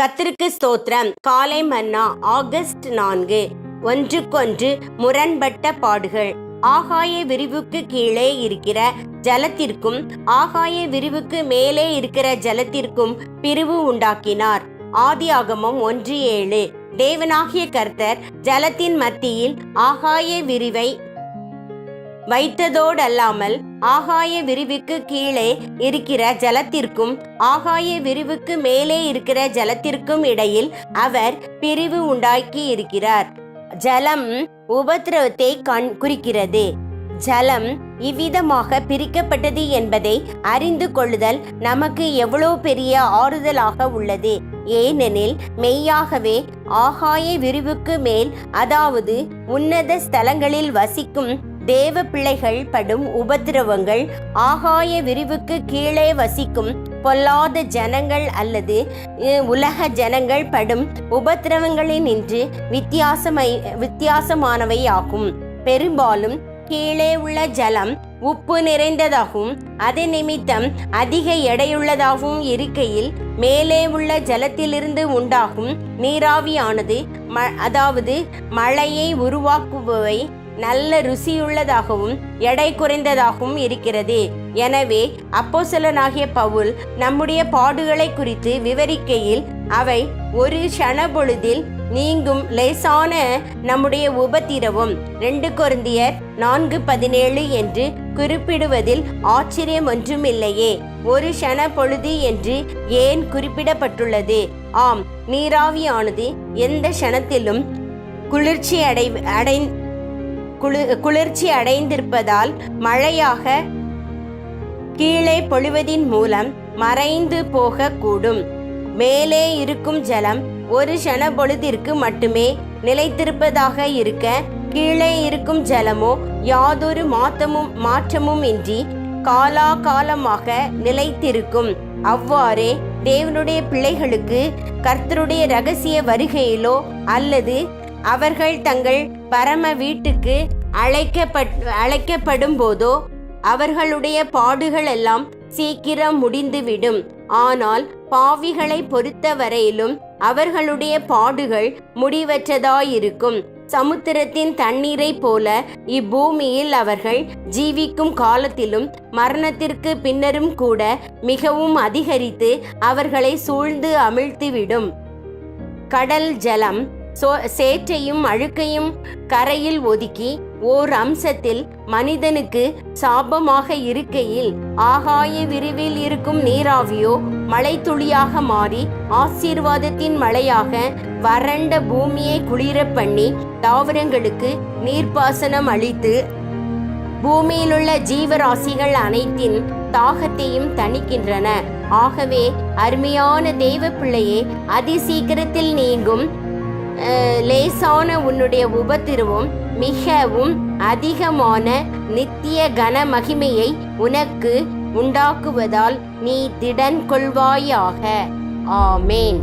கத்திற்கு ஸ்தோத்திரம். காலை மன்னா ஆகஸ்ட் நான்கு. ஒன்றுக்கொன்று முரண்பட்ட பாடுகள். ஆகாய விரிவுக்கு கீழே இருக்கிற ஜலத்திற்கும் ஆகாய விரிவுக்கு மேலே இருக்கிற ஜலத்திற்கும் பிரிவு உண்டாக்கினார். ஆதியாகமம் ஒன்று ஏழு. தேவனாகிய கர்த்தர் ஜலத்தின் மத்தியில் ஆகாய விரிவை வைத்ததோடல்லாமல் ஆகாய விரிவுக்கு கீழே இருக்கிற ஜலத்திற்கும் ஆகாய விரிவுக்கு மேலே இருக்கிற ஜலத்திற்கும் இடையில் அவர் பிரிவு உண்டாக்கி இருக்கிறார். ஜலம் உபத்திரவத்தை கண் குறிக்கிறது. ஜலம் இவ்விதமாக பிரிக்கப்பட்டது என்பதை அறிந்து கொள்ளுதல் நமக்கு எவ்வளோ பெரிய ஆறுதலாக உள்ளது. ஏனெனில் மெய்யாகவே ஆகாய விரிவுக்கு மேல் அதாவது உன்னத ஸ்தலங்களில் வசிக்கும் தேவ பிள்ளைகள் படும் உபத்திரவங்கள் ஆகாய விரிவுக்கு கீழே வசிக்கும் பொல்லாத ஜனங்கள் அல்லது உலக ஜனங்கள் படும் உபத்திரவங்களினின்று வித்தியாசமை வித்தியாசமானவை ஆகும் பெரும்பாலும் கீழே உள்ள ஜலம் உப்பு நிறைந்ததாகவும் அது நிமித்தம் அதிக எடையுள்ளதாகவும் இருக்கையில் மேலே உள்ள ஜலத்திலிருந்து உண்டாகும் நீராவியானது ம அதாவது மழையை உருவாக்குபவை நல்ல ருசியுள்ளதாகவும் எடை குறைந்ததாகவும் இருக்கிறது. எனவே அப்போசலனாகிய பவுல் நம்முடைய பாடுகளை குறித்து விவரிக்கையில் அவை ஒரு க்ஷணபொழுதில் நீங்கும் லேசான நம்முடைய உபத்திரவம். ரெண்டு கொருந்தியர் நான்கு பதினேழு என்று குறிப்பிடுவதில் ஆச்சரியம் ஒன்றுமில்லையே. ஒரு க்ஷண பொழுது என்று ஏன் குறிப்பிடப்பட்டுள்ளது? ஆம் நீராவியானது எந்த க்ஷணத்திலும் குளிர்ச்சி அடை அடை குளு குளிர்ச்சி அடைந்திருப்பதால் மழையாக கீழே பொழிவதின் மூலம் மறைந்து போகக்கூடும். மேலே இருக்கும் ஜலம் ஒரு க்ஷண பொழுதிற்கு மட்டுமே நிலைத்திருப்பதாக இருக்க கீழே இருக்கும் ஜலமோ யாதொரு மாற்றமும் மாற்றமும் இன்றி காலாகாலமாக நிலைத்திருக்கும். அவ்வாறே தேவனுடைய பிள்ளைகளுக்கு கர்த்தருடைய ரகசிய வருகையிலோ அல்லது அவர்கள் தங்கள் பரம வீட்டுக்கு அழைக்கப்பட் அழைக்கப்படும் போதோ அவர்களுடைய பாடுகள் எல்லாம் சீக்கிரம் முடிந்துவிடும். ஆனால் பாவிகளை பொறுத்தவரையிலும் அவர்களுடைய பாடுகள் முடிவற்றதாயிருக்கும். சமுத்திரத்தின் தண்ணீரை போல இப்பூமியில் அவர்கள் ஜீவிக்கும் காலத்திலும் மரணத்திற்கு பின்னரும் கூட மிகவும் அதிகரித்து அவர்களை சூழ்ந்து அமிழ்த்திவிடும். கடல் ஜலம் சோ சேற்றையும் அழுக்கையும் கரையில் ஒதுக்கி ஓர் அம்சத்தில் மனிதனுக்கு சாபமாக இருக்கையில் ஆகாய விரிவில் இருக்கும் நீராவியோ மழைத்துளியாக மாறி ஆசீர்வாதத்தின் மழையாக வறண்ட பூமியை குளிரப் பண்ணி தாவரங்களுக்கு நீர்ப்பாசனம் அளித்து பூமியிலுள்ள ஜீவராசிகள் அனைத்தின் தாகத்தையும் தணிக்கின்றன. ஆகவே அருமையான தெய்வ பிள்ளையே அதிசீக்கிரத்தில் நீங்கும் லேசான உன்னுடைய உபத்திரவும் மிகவும் அதிகமான நித்திய கன மகிமையை உனக்கு உண்டாக்குவதால் நீ திடன் கொள்வாயாக. ஆமேன்.